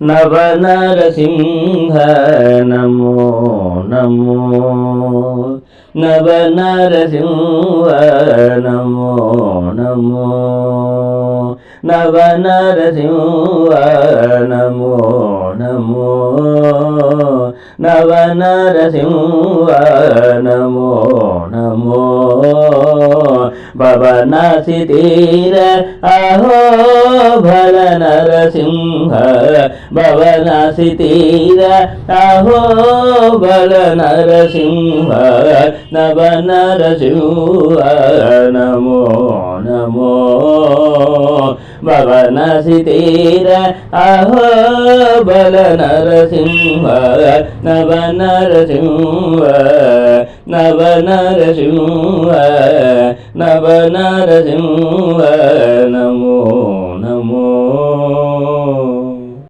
నవనరసింహ నమో నమో నవనరసింహ నమో నమో నవనరసింహ నమో నమో నవనరసింహ నమో నమో భవనాసి తీర అహో భల నరసింహ భవనాసి తీర అహో బల నరసింహ నవ నరసింహ నమో భవనసి తీర అహో బల నరసింహ నవ నరసింహ నవ నరసింహ నవ నరసింహ నమో నమో